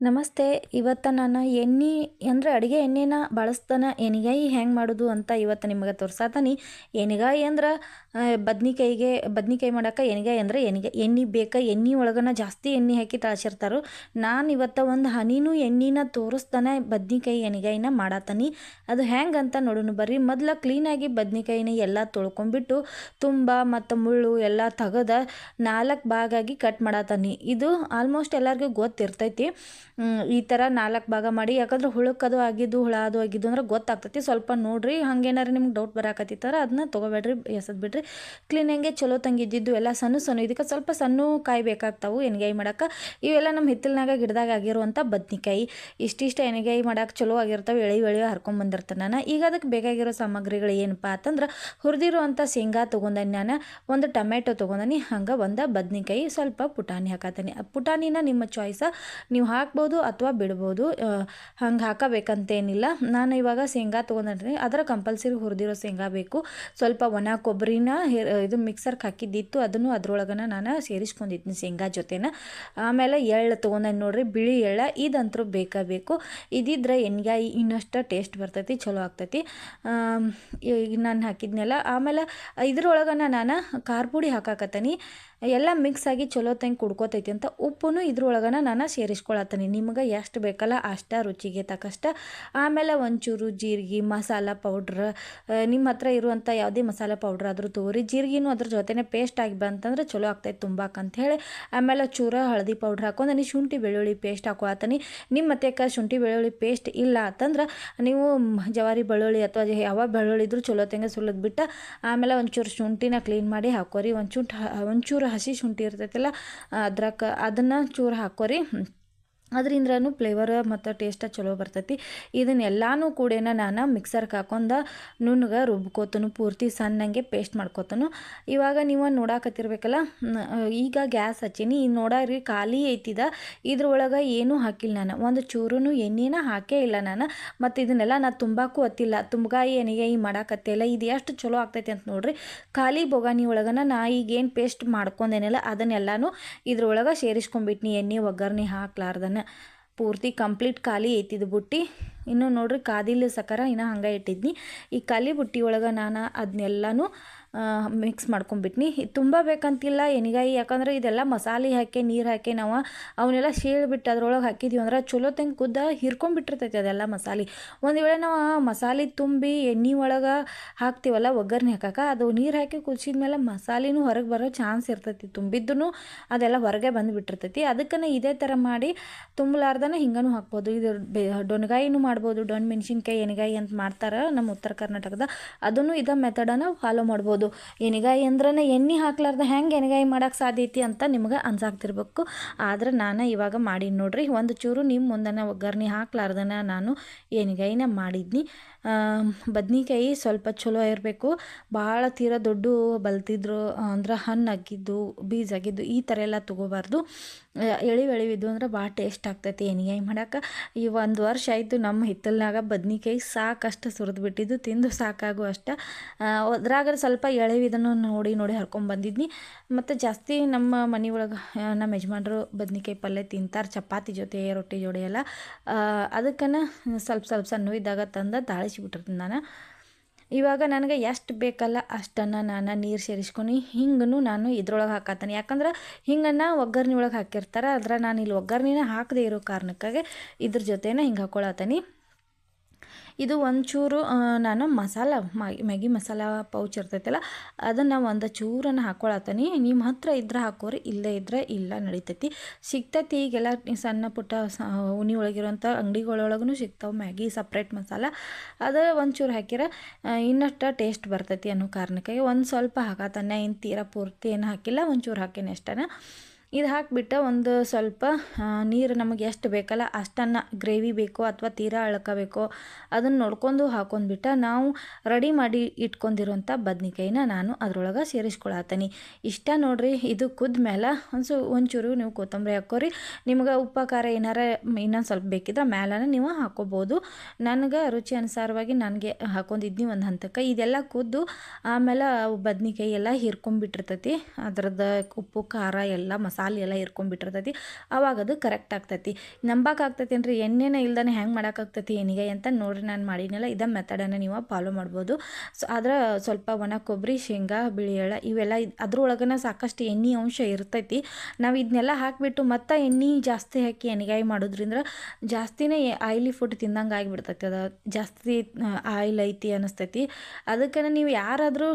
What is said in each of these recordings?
ನಮಸ್ತೆ, ಇವತ್ತು ನಾನು ಎಣ್ಣೆ, ಅಂದರೆ ಅಡುಗೆ ಎಣ್ಣೆನ ಬಳಸ್ತಾನೆ ಎಣ್ಗಾಯಿ ಹೆಂಗೆ ಮಾಡೋದು ಅಂತ ಇವತ್ತು ನಿಮಗೆ ತೋರ್ಸಾತೀನಿ. ಎಣ್ಗಾಯಿ ಅಂದ್ರೆ ಬದ್ನಿಕಾಯಿಗೆ, ಬದ್ನಿಕಾಯಿ ಮಾಡೋಕೆ ಎಣ್ಗಾಯಿ ಅಂದರೆ ಎಣ್ಗಾಯಿ ಎಣ್ಣೆ ಬೇಕಾ, ಎಣ್ಣೆ ಒಳಗನ ಜಾಸ್ತಿ ಎಣ್ಣೆ ಹಾಕಿ ತಾಳ್ಸಿರ್ತಾರೆ. ನಾನು ಇವತ್ತು ಒಂದು ಹನಿನೂ ಎಣ್ಣೆನ ತೋರಿಸ್ತಾನೆ ಬದ್ನಿಕಾಯಿ ಎಣ್ಗಾಯಿನ ಮಾಡತ್ತಾನೆ ಅದು ಹೆಂಗೆ ಅಂತ ನೋಡೋಣ ಬರ್ರಿ. ಮೊದಲು ಕ್ಲೀನಾಗಿ ಬದ್ನಿಕಾಯಿನ ಎಲ್ಲ ತೊಳ್ಕೊಂಬಿಟ್ಟು ತುಂಬ ಮತ್ತು ಮುಳ್ಳು ಎಲ್ಲ ತೆಗೆದ ನಾಲ್ಕು ಭಾಗಾಗಿ ಕಟ್ ಮಾಡತ್ತಾನೆ ಇದು ಆಲ್ಮೋಸ್ಟ್ ಎಲ್ಲರಿಗೂ ಗೊತ್ತಿರ್ತೈತಿ. ಈ ಥರ ನಾಲ್ಕು ಭಾಗ ಮಾಡಿ, ಯಾಕಂದ್ರೆ ಹುಳಕ್ಕದು ಆಗಿದ್ದು, ಹುಳ ಅದು ಆಗಿದ್ದು ಅಂದ್ರೆ ಗೊತ್ತಾಗ್ತೈತಿ. ಸ್ವಲ್ಪ ನೋಡಿರಿ, ಹಂಗೇನಾರು ನಿಮ್ಗೆ ಡೌಟ್ ಬರಾಕತ್ತಿತ್ತಾರ ಅದನ್ನ ತೊಗೋಬೇಡ್ರಿ, ಎಸದ್ ಬಿಡ್ರಿ. ಕ್ಲೀನಾಗೆ ಚಲೋ ತಂಗಿದ್ದಿದ್ದು ಎಲ್ಲ ಸಣ್ಣ ಸಣ್ಣ, ಇದಕ್ಕೆ ಸ್ವಲ್ಪ ಸಣ್ಣ ಕಾಯಿ ಬೇಕಾಗ್ತಾವು, ಎಣ್ಗಾಯಿ ಮಾಡಕ್ಕೆ. ಇವೆಲ್ಲ ನಮ್ಮ ಹಿತ್ತಲಿನಾಗ ಗಿಡದಾಗ ಆಗಿರುವಂಥ ಬದ್ನಿಕಾಯಿ. ಇಷ್ಟಿಷ್ಟು ಎಣ್ಗಾಯಿ ಮಾಡಕ್ಕೆ ಚಲೋ ಆಗಿರ್ತಾವೆ, ಎಳಿ ಎಳಿ ಹರ್ಕೊಂಬಂದಿರ್ತೇನೆ ನಾನು. ಈಗ ಅದಕ್ಕೆ ಬೇಕಾಗಿರೋ ಸಾಮಗ್ರಿಗಳು ಏನಪ್ಪ ಅಂತಂದ್ರೆ ಹುರಿದಿರುವಂಥ ಶೇಂಗಾ ತೊಗೊಂಡನಿ ನಾನು, ಒಂದು ಟೊಮೆಟೊ ತೊಗೊಂಡನಿ, ಹಂಗೆ ಒಂದು ಬದ್ನಿಕಾಯಿ ಸ್ವಲ್ಪ ಪುಟಾಣಿ ಹಾಕತ್ತೀನಿ ಪುಟಾಣಿನ ನಿಮ್ಮ ಚಾಯ್ಸ ನೀವು ಹಾಕ್ಬೋದು ಅಥವಾ ಬಿಡ್ಬೋದು ಹಂಗೆ ಹಾಕಬೇಕಂತೇನಿಲ್ಲ. ನಾನು ಇವಾಗ ಶೇಂಗಾ ತೊಗೊಂಡ್ರಿ ಅದರ ಕಂಪಲ್ಸರಿ ಹುರಿದಿರೋ ಶೇಂಗಾ ಬೇಕು. ಸ್ವಲ್ಪ ಒಣ ಕೊಬ್ಬರಿನ ಇದು ಮಿಕ್ಸರ್ಗೆ ಹಾಕಿದ್ದಿತ್ತು. ಅದನ್ನು ಅದ್ರೊಳಗನ ನಾನು ಸೇರಿಸ್ಕೊಂಡಿದ್ದೀನಿ ಶೇಂಗಾ ಜೊತೆನ. ಆಮೇಲೆ ಎಳ್ಳು ತಗೊಂಡೆ ನೋಡಿರಿ, ಬಿಳಿ ಎಳ್ಳ, ಇದಂತರೂ ಬೇಕೇ ಬೇಕು. ಇದಿದ್ರೆ ಎಣ್ಗಾಯಿ ಇನ್ನಷ್ಟು ಟೇಸ್ಟ್ ಬರ್ತೈತಿ, ಚಲೋ ಆಗ್ತೈತಿ. ಈಗ ನಾನು ಹಾಕಿದ್ನೆಲ್ಲ. ಆಮೇಲೆ ಇದ್ರೊಳಗನ ನಾನು ಖಾರ ಪುಡಿ ಹಾಕಾಕತ್ತೀನಿ. ಎಲ್ಲ ಮಿಕ್ಸ್ ಆಗಿ ಚಲೋ ತಂಗೆ ಕುಡ್ಕೋತೈತಿ ಅಂತ ಉಪ್ಪುನು ಇದ್ರೊಳಗನ ನಾನು ಸೇರಿಸ್ಕೊಳತ್ತೀನಿ. ನಿಮ್ಗೆ ಎಷ್ಟು ಬೇಕಲ್ಲ ಅಷ್ಟ ರುಚಿಗೆ ತಕ್ಕಷ್ಟ. ಆಮೇಲೆ ಒಂಚೂರು ಜೀರಿಗೆ, ಮಸಾಲ ಪೌಡ್ರ್ ನಿಮ್ಮ ಹತ್ರ ಇರುವಂಥ ಯಾವುದೇ ಮಸಾಲ ಪೌಡ್ರ್ ಆದರೂ ತೋರಿ ಜೀರಿಗೆನೂ ಅದ್ರ ಜೊತೆನೇ ಪೇಸ್ಟ್ ಆಗಿ ಬಂತಂದ್ರೆ ಚಲೋ ಆಗ್ತೈತೆ ತುಂಬಾಕಂಥೇಳಿ ಆಮೇಲೆ ಚೂರ ಹಳದಿ ಪೌಡ್ರ್ ಹಾಕೊಂಡು ಶುಂಠಿ, ಬೆಳ್ಳುಳ್ಳಿ ಪೇಸ್ಟ್ ಹಾಕೊಳತ್ತೀನಿ. ನಿಮ್ಮ ಮತ್ತೆಕ ಶುಂಠಿ, ಬೆಳ್ಳುಳ್ಳಿ ಪೇಸ್ಟ್ ಇಲ್ಲ ಅಂತಂದ್ರೆ ನೀವು ಜವಾರಿ ಬೆಳ್ಳುಳ್ಳಿ ಅಥವಾ ಯಾವ ಬೆಳ್ಳುಳ್ಳಿ ಇದ್ರೂ ಚಲೋ ತಂಗ ಆಮೇಲೆ ಒಂಚೂರು ಶುಂಠಿನ ಕ್ಲೀನ್ ಮಾಡಿ ಹಾಕೋರಿ. ಒಂಚೂರು ಒಂಚೂರು ಹಸಿ ಶುಂಠಿ ಇರ್ತೈತಲ್ಲ ಅದ್ರಾಗ ಅದನ್ನು ಚೂರು ಹಾಕೋರಿ. ಅದರಿಂದ್ರೂ ಫ್ಲೇವರ್ ಮತ್ತು ಟೇಸ್ಟ್ ಚಲೋ ಬರ್ತೈತಿ. ಇದನ್ನೆಲ್ಲನೂ ಕೂಡ ನಾನು ಮಿಕ್ಸರ್ಗೆ ಹಾಕೊಂಡ ನುಣ್ಣಗೆ ರುಬ್ಕೋತನು, ಪೂರ್ತಿ ಸಣ್ಣಂಗೆ ಪೇಸ್ಟ್ ಮಾಡ್ಕೋತನು. ಇವಾಗ ನೀವು ನೋಡಾಕತ್ತಿರ್ಬೇಕಲ್ಲ ಈಗ ಗ್ಯಾಸ್ ಹಚ್ಚೀನಿ. ಈಗ ನೋಡಾರಿ ಖಾಲಿ ಐತಿದ ಇದ್ರೊಳಗೆ ಏನೂ ಹಾಕಿಲ್ಲ ನಾನು. ಒಂದು ಚೂರು ಎಣ್ಣೆನ ಹಾಕೇ ಇಲ್ಲ ನಾನು. ಮತ್ತು ಇದನ್ನೆಲ್ಲ ನಾನು ತುಂಬಾಕೂ ಹತ್ತಿಲ್ಲ ತುಂಬಗಾಯಿ ಎಣ್ಣೆಗಾಯಿ ಮಾಡಾಕತ್ತಿಲ್ಲ ಇದು ಎಷ್ಟು ಚಲೋ ಆಗ್ತೈತಿ ಅಂತ ನೋಡ್ರಿ. ಖಾಲಿ ಬೊಗಾನಿ ಒಳಗನ ನಾ ಈಗೇನು ಪೇಸ್ಟ್ ಮಾಡ್ಕೊಂಡೇನಲ್ಲ, ಅದನ್ನೆಲ್ಲನೂ ಇದ್ರೊಳಗೆ ಸೇರಿಸ್ಕೊಂಬಿಟ್ನಿ ಎಣ್ಣೆ ಒಗ್ಗರಣೆ ಹಾಕ್ಲಾರ್ದನ. ಪೂರ್ತಿ ಕಂಪ್ಲೀಟ್ ಖಾಲಿ ಐತಿದ್ದು ಬುಟ್ಟಿ. ಇನ್ನು ನೋಡ್ರಿ ಕಾದಿಲ್ಲ ಸಕರ ಇನ್ನು ಹಂಗೆ ಇಟ್ಟಿದ್ನಿ. ಈ ಖಾಲಿ ಬುಟ್ಟಿ ಒಳಗೆ ನಾನು ಅದನ್ನೆಲ್ಲನೂ ಮಿಕ್ಸ್ ಮಾಡ್ಕೊಂಬಿಟ್ನಿ ತುಂಬ ಬೇಕಂತಿಲ್ಲ ಎಣ್ಗಾಯಿ, ಯಾಕಂದ್ರೆ ಇದೆಲ್ಲ ಮಸಾಲೆ ಹಾಕಿ, ನೀರು ಹಾಕಿ ನಾವು ಅವನ್ನೆಲ್ಲ ಸೇಳ್ಬಿಟ್ಟು ಅದ್ರೊಳಗೆ ಹಾಕಿದ್ವಿ ಅಂದ್ರೆ ಚಲೋ ತಂಗೆ ಕುದ್ದ ಹಿರ್ಕೊಂಡ್ಬಿಟ್ಟಿರ್ತೈತಿ ಅದೆಲ್ಲ ಮಸಾಲೆ. ಒಂದು ವೇಳೆ ನಾವು ಮಸಾಲೆ ತುಂಬಿ ಎಣ್ಣೆ ಒಳಗೆ ಹಾಕ್ತೀವಲ್ಲ ಒಗ್ಗರಣೆ ಹಾಕಕ್ಕೆ ಅದು ನೀರು ಹಾಕಿ ಕುದಿಸಿದ ಮೇಲೆ ಮಸಾಲೆನೂ ಹೊರಗೆ ಬರೋ ಚಾನ್ಸ್ ಇರ್ತೈತಿ. ತುಂಬಿದ್ದೂ ಅದೆಲ್ಲ ಹೊರಗೆ ಬಂದುಬಿಟ್ಟಿರ್ತೈತಿ. ಅದಕ್ಕೆ ಇದೇ ಥರ ಮಾಡಿ ತುಂಬಲಾರ್ದನ ಹಿಂಗನೂ ಹಾಕ್ಬೋದು. ಇದು ಬೆ ಮಾಡ್ಬೋದು. ಡೊಣ್ ಮೆಣಸಿನ್ಕಾಯಿ, ಎಣ್ಗಾಯಿ ಅಂತ ಮಾಡ್ತಾರೆ ನಮ್ಮ ಉತ್ತರ ಕರ್ನಾಟಕದ. ಅದನ್ನು ಇದೇ ಮೆಥಡನ್ನು ಫಾಲೋ ಮಾಡ್ಬೋದು. ಎಣ್ಗಾಯಿ ಅಂದ್ರೆ ಎಣ್ಣೆ ಹಾಕ್ಲಾರ್ದ ಹೆಂಗೆ ಎಣ್ಗಾಯಿ ಮಾಡೋಕ್ಕೆ ಸಾಧ್ಯ ಐತಿ ಅಂತ ನಿಮ್ಗೆ ಅನ್ಸಾಗ್ತಿರ್ಬೇಕು ಆದ್ರೆ ನಾನು ಇವಾಗ ಮಾಡೀನಿ ನೋಡ್ರಿ, ಒಂದು ಚೂರು ನಿಮ್ಮ ಮುಂದನ ಒಗ್ಗರಣೆ ಹಾಕ್ಲಾರ್ದನ ನಾನು ಎಣ್ಗಾಯಿನ ಮಾಡಿದ್ನಿ. ಬದ್ನಿಕಾಯಿ ಸ್ವಲ್ಪ ಚಲೋ ಇರಬೇಕು. ಭಾಳ ತೀರ ದೊಡ್ಡ ಬಲ್ತಿದ್ರು ಅಂದ್ರೆ ಹಣ್ಣು ಆಗಿದ್ದು ಬೀಜ ಆಗಿದ್ದು ಈ ಥರ ಎಲ್ಲ ತೊಗೋಬಾರ್ದು. ಎಳಿವು ಎಳಿವಿದ್ದು ಅಂದ್ರೆ ಭಾಳ ಟೇಸ್ಟ್ ಆಗ್ತೈತಿ ಎಣ್ಗಾಯಿ ಮಾಡಕ್ಕೆ ಈ ಒಂದು ವರ್ಷ ಆಯಿತು ನಮ್ಮ ಹಿತ್ತಲ್ನಾಗ ಬದ್ನಿಕಾಯಿ ಸಾಕಷ್ಟು ಸುರಿದು ಬಿಟ್ಟಿದ್ದು ತಿಂದು ಸಾಕಾಗು ಅಷ್ಟ. ಅದ್ರಾಗ ಸ್ವಲ್ಪ ಎಳೆವಿದನ್ನು ನೋಡಿ ನೋಡಿ ಹರ್ಕೊಂಬಂದಿದ್ನಿ ಮತ್ತು ಜಾಸ್ತಿ ನಮ್ಮ ಮನೆ ಒಳಗೆ ನಮ್ಮ ಯಜಮಾನರು ಬದ್ನಿಕಾಯಿ ಪಲ್ಯ ತಿಂತಾರೆ, ಚಪಾತಿ ಜೊತೆ, ರೊಟ್ಟಿ ಜೋಡಿ ಎಲ್ಲ. ಅದಕ್ಕನ ಸ್ವಲ್ಪ ಸ್ವಲ್ಪ ಸಣ್ಣ ಇದ್ದಾಗ ತಂದು ತಾಳಿಸಿಬಿಟ್ಟಿರ್ತೀನಿ ನಾನು. ಇವಾಗ ನನಗೆ ಎಷ್ಟು ಬೇಕಲ್ಲ ಅಷ್ಟನ್ನು ನಾನು ನೀರು ಸೇರಿಸ್ಕೊಂಡು ಹಿಂಗೂ ನಾನು ಇದ್ರೊಳಗೆ ಹಾಕತ್ತೀನಿ. ಯಾಕಂದ್ರೆ ಹಿಂಗನ್ನು ಒಗ್ಗರಣೆ ಒಳಗೆ ಹಾಕಿರ್ತಾರೆ ಆದ್ರೆ ನಾನು ಇಲ್ಲಿ ಒಗ್ಗರಣೆನ ಹಾಕದೇ ಇರೋ ಕಾರಣಕ್ಕಾಗಿ ಇದ್ರ ಜೊತೆನ ಹಿಂಗೆ ಹಾಕೊಳತ್ತೀನಿ. ಇದು ಒಂಚೂರು ನಾನು ಮಸಾಲ ಮ್ಯಾಗಿ ಮಸಾಲ ಪೌಚ್ ಇರ್ತೈತಲ್ಲ, ಅದನ್ನು ಒಂದು ಚೂರನ್ನು ಹಾಕೊಳತ್ತೀನಿ. ನಿಮ್ಮ ಹತ್ರ ಇದ್ರೆ ಹಾಕೋರಿ, ಇಲ್ಲೇ ಇದ್ರೆ ಇಲ್ಲ ನಡಿತೈತಿ. ಸಿಗ್ತೈತಿ ಈಗೆಲ್ಲ ಸಣ್ಣ ಪುಟ್ಟ ಉನಿ ಒಳಗಿರೋಂಥ ಅಂಗಡಿಗಳೊಳಗೂ ಸಿಗ್ತಾವೆ ಮ್ಯಾಗಿ ಸಪ್ರೇಟ್ ಮಸಾಲ. ಅದು ಒಂಚೂರು ಹಾಕಿರ ಇನ್ನಷ್ಟು ಟೇಸ್ಟ್ ಬರ್ತೈತಿ ಅನ್ನೋ ಕಾರಣಕ್ಕಾಗಿ ಒಂದು ಸ್ವಲ್ಪ ಹಾಕತ್ತಾನೆ. ಏನು ತೀರಾ ಪೂರ್ತಿ ಏನು ಹಾಕಿಲ್ಲ, ಒಂಚೂರು ಹಾಕೇನೆ ಅಷ್ಟನ. ಇದು ಹಾಕಿಬಿಟ್ಟು ಒಂದು ಸ್ವಲ್ಪ ನೀರು ನಮಗೆ ಎಷ್ಟು ಬೇಕಲ್ಲ ಅಷ್ಟನ್ನು ಗ್ರೇವಿ ಬೇಕೋ ಅಥವಾ ತೀರಾ ಅಳ್ಕ ಬೇಕೋ ಅದನ್ನು ನೋಡ್ಕೊಂಡು ಹಾಕೊಂಡ್ಬಿಟ್ಟು ನಾವು ರೆಡಿ ಮಾಡಿ ಇಟ್ಕೊಂಡಿರುವಂಥ ಬದ್ನಿಕಾಯಿನ ನಾನು ಅದ್ರೊಳಗೆ ಸೇರಿಸ್ಕೊಳತ್ತೀನಿ ಇಷ್ಟ ನೋಡ್ರಿ, ಇದು ಕುದ್ದ ಮೇಲೆ ಒಂದು ಒಂಚೂರು ನೀವು ಕೊತ್ತಂಬರಿ ಹಾಕೋರಿ ನಿಮ್ಗೆ ಉಪ್ಪು, ಖಾರ ಏನಾರ ಇನ್ನೊಂದು ಸ್ವಲ್ಪ ಬೇಕಿದ್ರೆ ಮೇಲೆ ನೀವು ಹಾಕೋಬೋದು ನನಗೆ ರುಚಿ ಅನುಸಾರವಾಗಿ ನನಗೆ ಹಾಕೊಂಡಿದ್ನಿ ಒಂದು ಹಂತಕ್ಕೆ. ಇದೆಲ್ಲ ಕುದ್ದು ಆಮೇಲೆ ಬದ್ನಿಕಾಯಿ ಎಲ್ಲ ಹೀರ್ಕೊಂಡ್ಬಿಟ್ಟಿರ್ತೈತಿ. ಅದ್ರದ್ದು ಉಪ್ಪು, ಖಾರ ಎಲ್ಲ ಮಸಾಲೆ ಮಸಾಲೆ ಎಲ್ಲ ಇರ್ಕೊಂಡ್ಬಿಟ್ಟಿರ್ತೈತಿ ಅವಾಗ ಅದು ಕರೆಕ್ಟ್ ಆಗ್ತೈತಿ. ನಂಬಕ್ಕೆ ಆಗ್ತೈತಿ ಅಂದ್ರೆ ಎಣ್ಣೆನ ಇಲ್ದೇ ಹ್ಯಾಂಗೆ ಮಾಡೋಕ್ಕಾಗ್ತೈತಿ ಏನಿಗೆ ಅಂತ ನೋಡಿರಿ ನಾನು ಮಾಡಿನಲ್ಲ ಇದ ಮೆಥಡನ್ನು ನೀವು ಫಾಲೋ ಮಾಡ್ಬೋದು. ಸೊ ಆದ್ರೆ ಸ್ವಲ್ಪ ಒಣ ಕೊಬ್ಬರಿ ಶೇಂಗಾ ಬಿಳಿ ಎಳ್ಳ ಇವೆಲ್ಲ ಅದ್ರೊಳಗನ ಸಾಕಷ್ಟು ಎಣ್ಣೆ ಅಂಶ ಇರ್ತೈತಿ. ನಾವು ಇದನ್ನೆಲ್ಲ ಹಾಕಿಬಿಟ್ಟು ಮತ್ತೆ ಎಣ್ಣೆ ಜಾಸ್ತಿ ಹಾಕಿ ಎಣ್ಣೆಗಾಯಿ ಮಾಡೋದ್ರಿಂದ ಜಾಸ್ತಿನೇ ಆಯಿಲಿ ಫುಡ್ ತಿಂದಂಗೆ ಆಗಿಬಿಡ್ತೈತಿ. ಅದು ಜಾಸ್ತಿ ಆಯಿಲ್ ಐತಿ ಅನ್ನಿಸ್ತೈತಿ ಅದಕ್ಕೆ ನೀವು ಯಾರಾದರೂ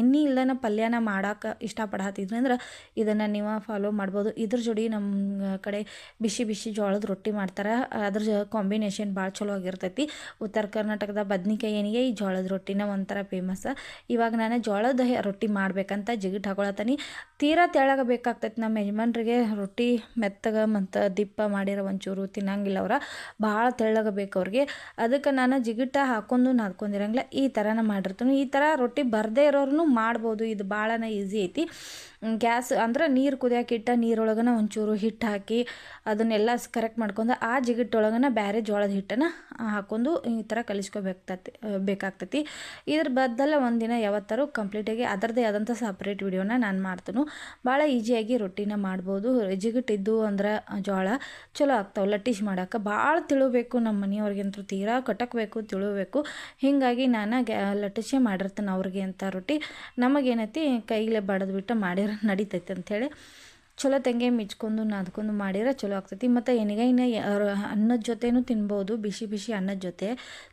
ಎಣ್ಣೆ ಇಲ್ದನ ಪಲ್ಯನ ಮಾಡೋಕೆ ಇಷ್ಟಪಡತ್ತಿದ್ರಿ ಅಂದ್ರೆ ಇದನ್ನು ನೀವು ಫಾಲೋ ಮಾಡ್ಬೋದು. ಇದ್ರ ಜೋಡಿ ನಮ್ಮ ಕಡೆ ಬಿಸಿ ಬಿಸಿ ಜೋಳದ ರೊಟ್ಟಿ ಮಾಡ್ತಾರೆ. ಅದ್ರ ಜೊ ಕಾಂಬಿನೇಷನ್ ಭಾಳ ಚಲೋ ಆಗಿರ್ತೈತಿ. ಉತ್ತರ ಕರ್ನಾಟಕದ ಬದ್ನಿಕಾಯಿ ಏನಿಗೆ, ಈ ಜೋಳದ ರೊಟ್ಟಿನ ಒಂಥರ ಫೇಮಸ್ ಇವಾಗ ನಾನು ಜೋಳದ ರೊಟ್ಟಿ ಮಾಡ್ಬೇಕಂತ ಜಿಗಿಟ್ ಹಾಕೊಳತ್ತೀನಿ. ತೀರಾ ತೆಳಗ ಬೇಕಾಗ್ತೈತಿ ನಮ್ಮ ಯಜಮಾನ್ರಿಗೆ. ರೊಟ್ಟಿ ಮೆತ್ತಗ ಮತ್ತು ದಿಪ್ಪ ಮಾಡಿರೋ ಒಂಚೂರು ತಿನ್ನಂಗಿಲ್ಲ ಅವ್ರ. ಭಾಳ ತೆಳ್ಳಗ ಬೇಕು ಅವ್ರಿಗೆ. ಅದಕ್ಕೆ ನಾನು ಜಿಗಿಟ ಹಾಕೊಂಡು ನಾದ್ಕೊಂಡಿರಂಗಿಲ್ಲ. ಈ ಥರನ ಮಾಡಿರ್ತೀನಿ. ಈ ಥರ ರೊಟ್ಟಿ ಬರದೇ ಇರೋರು ಮಾಡ್ಬೋದು. ಇದು ಭಾಳನ ಈಸಿ ಐತಿ. ಗ್ಯಾಸ್ ಅಂದ್ರೆ ನೀರು ಕುದಿಯೋಕೆ ಇಟ್ಟ ನೀರೊಳಗನ ಒಂಚೂರು ಹಿಟ್ಟು ಹಾಕಿ ಅದನ್ನೆಲ್ಲ ಕರೆಕ್ಟ್ ಮಾಡ್ಕೊಂಡು ಆ ಜಿಗಿಟ್ಟೊಳಗನ ಬೇರೆ ಜೋಳದ ಹಿಟ್ಟನ್ನ ಹಾಕೊಂಡು ಈ ಥರ ಕಲಿಸ್ಕೋಬೇಕಾಗ್ತತಿ, ಬೇಕಾಗ್ತತಿ. ಇದ್ರ ಬದ್ದಲ್ಲ ಒಂದಿನ ಯಾವತ್ತಾರು ಕಂಪ್ಲೀಟಾಗಿ ಅದರದೇ ಆದಂಥ ಸಪ್ರೇಟ್ ವಿಡಿಯೋನ ನಾನು ಮಾಡ್ತೀನಿ. ಭಾಳ ಈಸಿಯಾಗಿ ರೊಟ್ಟಿನ ಮಾಡ್ಬೋದು. ಜಿಗಿಟ್ಟಿದ್ದು ಅಂದ್ರೆ ಜೋಳ ಚಲೋ ಆಗ್ತಾವೆ ಲಟ್ಟಿಸ್ ಮಾಡೋಕೆ. ಭಾಳ ತಿಳಬೇಕು ನಮ್ಮ ಮನೆಯವ್ರಿಗಂತೂ, ತೀರಾ ಕಟಕ್ಬೇಕು, ತಿಳಬೇಕು. ಹೀಗಾಗಿ ನಾನು ಗ್ಯಾ ಲಟ್ಟಿಸೇ ಮಾಡಿರ್ತೀನಿ ಅವ್ರಿಗೆ ಅಂತ ರೊಟ್ಟಿ. ನಮಗೇನೈತಿ, ಕೈಲೇ ಬಡದ್ಬಿಟ್ಟು ಮಾಡಿ ನಡಿತೈತೆ ಅಂಥೇಳಿ ಚಲೋ ತೆಂಗೆ ಮಿಚ್ಕೊಂಡು ನಾದ್ಕೊಂಡು ಮಾಡಿದ್ರೆ ಚಲೋ ಆಗ್ತೈತಿ. ಮತ್ತು ಎಣ್ಗಾಯಿನ ಅನ್ನದ ಜೊತೆನೂ ತಿನ್ಬೋದು, ಬಿಸಿ ಬಿಸಿ ಅನ್ನದ ಜೊತೆ.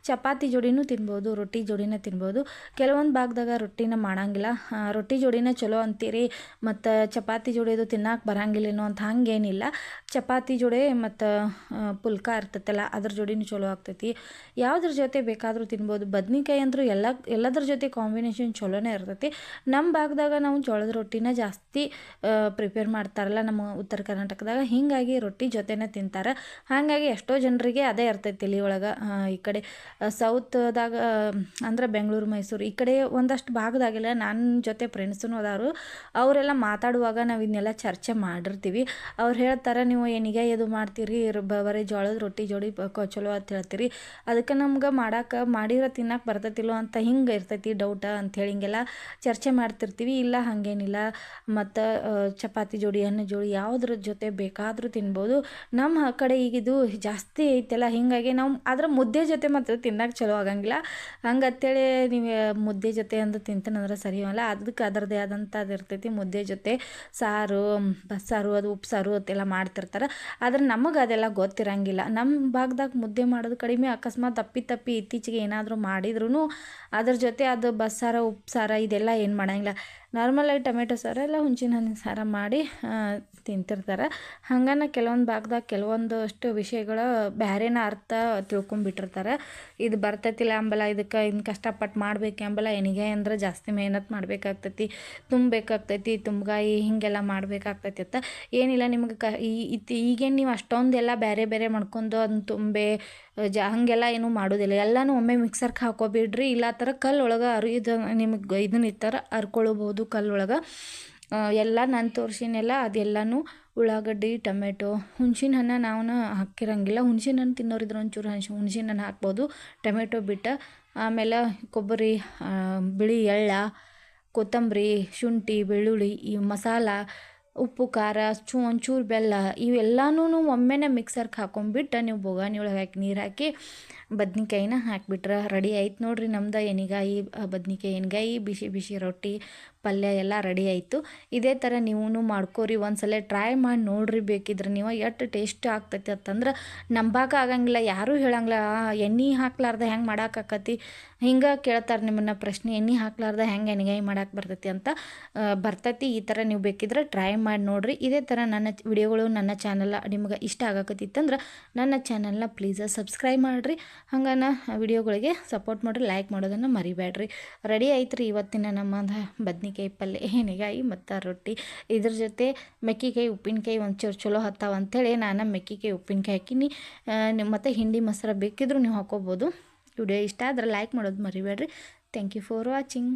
ಚಪಾತಿ ಜೋಡಿನೂ ತಿನ್ಬೋದು, ರೊಟ್ಟಿ ಜೋಡಿನ ತಿನ್ಬೋದು. ಕೆಲವೊಂದು ಭಾಗದಾಗ ರೊಟ್ಟಿನ ಮಾಡಂಗಿಲ್ಲ. ರೊಟ್ಟಿ ಜೋಡಿನ ಚಲೋ ಅಂತೀರಿ, ಮತ್ತು ಚಪಾತಿ ಜೋಡಿದು ತಿನ್ನಕ್ಕೆ ಬರಂಗಿಲ್ಲೇನೋ ಅಂತ ಹಂಗೇನಿಲ್ಲ. ಚಪಾತಿ ಜೋಡೆ ಮತ್ತು ಪುಲ್ಕ ಇರ್ತೈತಲ್ಲ, ಅದ್ರ ಜೋಡಿನೂ ಚಲೋ ಆಗ್ತೈತಿ. ಯಾವುದ್ರ ಜೊತೆ ಬೇಕಾದರೂ ತಿನ್ಬೋದು. ಬದ್ನಿಕಾಯಿ ಅಂದರೂ ಎಲ್ಲ, ಎಲ್ಲದ್ರ ಜೊತೆ ಕಾಂಬಿನೇಷನ್ ಚಲೋನೇ ಇರ್ತೈತಿ. ನಮ್ಮ ಭಾಗದಾಗ ನಾವು ಜೋಳದ ರೊಟ್ಟಿನ ಜಾಸ್ತಿ ಪ್ರಿಪೇರ್ ಮಾಡ್ತಾರಲ್ಲ ನಮ್ಮ ಉತ್ತರ ಕರ್ನಾಟಕದಾಗ, ಹೀಗಾಗಿ ರೊಟ್ಟಿ ಜೊತೆನೇ ತಿಂತಾರೆ. ಹಾಗಾಗಿ ಎಷ್ಟೋ ಜನರಿಗೆ ಅದೇ ಇರ್ತೈತಿ ಇಲ್ಲಿ ಒಳಗೆ. ಈ ಕಡೆ ಸೌತ್ದಾಗ ಅಂದ್ರೆ ಬೆಂಗಳೂರು, ಮೈಸೂರು, ಈ ಕಡೆ ಒಂದಷ್ಟು ಭಾಗದಾಗೆಲ್ಲ ನನ್ನ ಜೊತೆ ಫ್ರೆಂಡ್ಸೂ ಅದಾರು. ಅವರೆಲ್ಲ ಮಾತಾಡುವಾಗ ನಾವು ಇದನ್ನೆಲ್ಲ ಚರ್ಚೆ ಮಾಡಿರ್ತೀವಿ. ಅವ್ರು ಹೇಳ್ತಾರೆ, ನೀವು ಏನಿಗೆ ಇದು ಮಾಡ್ತೀರಿ? ಬರೀ ಜೋಳದ ರೊಟ್ಟಿ ಜೋಡಿ ಚಲೋ ಅಂತ ಹೇಳ್ತೀರಿ. ಅದಕ್ಕೆ ನಮ್ಗೆ ಮಾಡೋಕೆ, ಮಾಡಿರೋ ತಿನ್ನಕ್ಕೆ ಬರ್ತೈತಿಲ್ಲೋ ಅಂತ ಹಿಂಗೆ ಇರ್ತೈತಿ ಡೌಟ ಅಂಥೇಳಿ ಹಿಂಗೆಲ್ಲ ಚರ್ಚೆ ಮಾಡ್ತಿರ್ತೀವಿ. ಇಲ್ಲ, ಹಾಗೇನಿಲ್ಲ. ಮತ್ತು ಚಪಾತಿ ಜೋಡಿ ಅನ್ನ ಜೋಳ ಯಾವುದ್ರ ಜೊತೆ ಬೇಕಾದರೂ ತಿನ್ಬೋದು. ನಮ್ಮ ಕಡೆ ಈಗ ಇದು ಜಾಸ್ತಿ ಐತಲ್ಲ, ಹೀಗಾಗಿ ನಾವು ಅದರ ಮುದ್ದೆ ಜೊತೆ ಮಾತ್ರ ತಿನ್ನಕ್ಕೆ ಚಲೋ ಆಗಂಗಿಲ್ಲ. ಹಂಗೆ ಅಂತೇಳಿ ನೀವು ಮುದ್ದೆ ಜೊತೆ ಅಂದು ತಿಂತೀನಂದ್ರೆ ಸರಿ ಅಲ್ಲ ಅದಕ್ಕೆ ಅದರದ್ದೇ ಅದು ಇರ್ತೈತಿ ಮುದ್ದೆ ಜೊತೆ. ಸಾರು, ಬಸ್ಸಾರು, ಅದು ಉಪ್ಸಾರು ಅದೆಲ್ಲ ಮಾಡ್ತಿರ್ತಾರೆ. ಆದ್ರೆ ನಮಗೆ ಅದೆಲ್ಲ ಗೊತ್ತಿರಂಗಿಲ್ಲ. ನಮ್ಮ ಭಾಗದಾಗ ಮುದ್ದೆ ಮಾಡೋದು ಕಡಿಮೆ, ಅಕಸ್ಮಾತ್ ತಪ್ಪಿ ತಪ್ಪಿ ಇತ್ತೀಚೆಗೆ ಏನಾದರೂ ಮಾಡಿದ್ರು ಅದ್ರ ಜೊತೆ ಅದು ಬಸ್ಸಾರ, ಉಪ್ಸಾರ ಇದೆಲ್ಲ ಏನು ಮಾಡಂಗಿಲ್ಲ. ನಾರ್ಮಲಾಗಿ ಟೊಮೆಟೊ ಸಾರು ಎಲ್ಲ ಹುಂಚಿನ ಹಣ್ಣಿನ ಸಾರ ಮಾಡಿ ತಿಂತಿರ್ತಾರೆ. ಹಂಗನ ಕೆಲವೊಂದು ಭಾಗದಾಗ ಕೆಲವೊಂದಷ್ಟು ವಿಷಯಗಳು ಬೇರೆನ ಅರ್ಥ ತಿಳ್ಕೊಂಬಿಟ್ಟಿರ್ತಾರೆ. ಇದು ಬರ್ತೈತಿಲ್ಲ ಅಂಬಲ, ಇದಕ್ಕೆ ಇನ್ನು ಕಷ್ಟಪಟ್ಟು ಮಾಡ್ಬೇಕು ಅಂಬಲ್ಲ ಎಣಿಗೆ ಅಂದ್ರೆ ಜಾಸ್ತಿ ಮೆಹನತ್ ಮಾಡಬೇಕಾಗ್ತೈತಿ, ತುಂಬಬೇಕಾಗ್ತೈತಿ, ತುಂಬಗಾಯಿ ಹೀಗೆಲ್ಲ ಮಾಡಬೇಕಾಗ್ತೈತಿ ಅಂತ. ಏನಿಲ್ಲ, ನಿಮ್ಗೆ ಕ ಈ ಈಗೇನು ನೀವು ಅಷ್ಟೊಂದೆಲ್ಲ ಬೇರೆ ಬೇರೆ ಮಾಡ್ಕೊಂಡು ಅದನ್ನ ತುಂಬೆ ಜ ಹಾಗೆಲ್ಲ ಏನೂ ಮಾಡೋದಿಲ್ಲ. ಎಲ್ಲನೂ ಒಮ್ಮೆ ಮಿಕ್ಸರ್ಗೆ ಹಾಕೋಬಿಡ್ರಿ. ಇಲ್ಲ ಥರ ಕಲ್ಲೊಳಗೆ ಅರು, ಇದು ನಿಮಗೆ ಇದನ್ನ ಈ ಥರ ಹರ್ಕೊಳ್ಬೋದು ಕಲ್ಲೊಳಗೆ ಎಲ್ಲ ನಾನು ತೋರಿಸಿನೆಲ್ಲ ಅದೆಲ್ಲನೂ ಉಳ್ಳಾಗಡ್ಡಿ, ಟೊಮೆಟೊ ಹುಣ್ಸಿನ ಹಣ್ಣು ನಾವು ಹಾಕಿರಂಗಿಲ್ಲ. ಹುಣ್ಸಿನ ಹಣ್ಣು ತಿನ್ನೋರಿದ್ರೆ ಒಂಚೂರು ಹುಣ್ಸಿನ ಹಣ್ಣು ಹಾಕ್ಬೋದು. ಟೊಮೆಟೊ ಬಿಟ್ಟು, ಆಮೇಲೆ ಕೊಬ್ಬರಿ ಬಿಳಿ ಎಳ್ಳ, ಕೊತ್ತಂಬರಿ, ಶುಂಠಿ, ಬೆಳ್ಳುಳ್ಳಿ, ಈ ಮಸಾಲ ಉಪ್ಪು, ಖಾರ, ಚೂ ಒಂಚೂರು ಬೆಲ್ಲ ಇವೆಲ್ಲನೂ ಒಮ್ಮೆನೇ ಮಿಕ್ಸರ್ಗೆ ಹಾಕೊಂಡ್ಬಿಟ್ಟು ನೀವು ಬೊಗಾನಿ ಒಳಗೆ ಹಾಕಿ ನೀರು ಹಾಕಿ ಬದ್ನಿಕಾಯಿನ ಹಾಕಿಬಿಟ್ರೆ ರೆಡಿ ಆಯ್ತು ನೋಡ್ರಿ ನಮ್ದು ಎಣ್ಗಾಯಿ ಬದ್ನಿಕಾಯಿ ಎಣ್ಗಾಯಿ ಬಿಸಿ ಬಿಸಿ ರೊಟ್ಟಿ ಪಲ್ಯ ಎಲ್ಲ ರೆಡಿ ಆಯಿತು. ಇದೇ ಥರ ನೀವು ಮಾಡ್ಕೋರಿ ಒಂದ್ಸಲ ಟ್ರೈ ಮಾಡಿ ನೋಡ್ರಿ ಬೇಕಿದ್ರೆ ನೀವು ಎಷ್ಟು ಟೇಸ್ಟ್ ಆಗ್ತೈತಿ ಅಂತಂದ್ರೆ ನಂಬಾಕ ಆಗಂಗಿಲ್ಲ ಯಾರೂ ಹೇಳಂಗಿಲ್ಲ "ಆ, ಎಣ್ಣೆ ಹಾಕ್ಲಾರ್ದ ಹೆಂಗೆ ಮಾಡೋಕ್ಕಾಕತಿ ಹಿಂಗೆ ಕೇಳ್ತಾರೆ ನಿಮ್ಮನ್ನು ಪ್ರಶ್ನೆ ಎಣ್ಣೆ ಹಾಕ್ಲಾರ್ದ ಹೆಂಗೆ ಎಣ್ಗಾಯಿ ಮಾಡಕ್ಕೆ ಬರ್ತೈತಿ ಅಂತ ಬರ್ತೈತಿ ಈ ಥರ ನೀವು ಬೇಕಿದ್ರೆ ಟ್ರೈ ಮಾಡಿ ನೋಡ್ರಿ. ಇದೇ ಥರ ನನ್ನ ವಿಡಿಯೋಗಳು ನನ್ನ ಚಾನಲ್ ನಿಮ್ಗೆ ಇಷ್ಟ ಆಗಕತ್ತಿತ್ತಂದ್ರೆ ನನ್ನ ಚಾನಲ್ನ ಪ್ಲೀಸ್ ಸಬ್ಸ್ಕ್ರೈಬ್ ಮಾಡಿರಿ. ಹಂಗನ ವಿಡಿಯೋಗಳಿಗೆ ಸಪೋರ್ಟ್ ಮಾಡಿರಿ ಲೈಕ್ ಮಾಡೋದನ್ನು ಮರಿಬೇಡ್ರಿ. ರೆಡಿ ಆಯ್ತು ರೀ ಇವತ್ತಿನ ನಮ್ಮ ಬದ್ನಿಕಾಯಿ ಪಲ್ಯ ಎಣ್ಣೆಗಾಯಿ ಮತ್ತು ರೊಟ್ಟಿ. ಇದ್ರ ಜೊತೆ ಮೆಕ್ಕಿಕಾಯಿ, ಉಪ್ಪಿನಕಾಯಿ ಒಂಚೂರು ಚಲೋ ಹತ್ತಾವ ಅಂಥೇಳಿ ನಾನು ಮೆಕ್ಕಿಕಾಯಿ, ಉಪ್ಪಿನಕಾಯಿ ಹಾಕಿನಿ. ಮತ್ತು ಹಿಂಡಿ ಮೊಸರು ಬೇಕಿದ್ರೂ ನೀವು ಹಾಕೋಬೋದು. ವಿಡಿಯೋ ಇಷ್ಟ ಆದ್ರೆ ಲೈಕ್ ಮಾಡೋದು ಮರಿಬೇಡ್ರಿ. Thank you for watching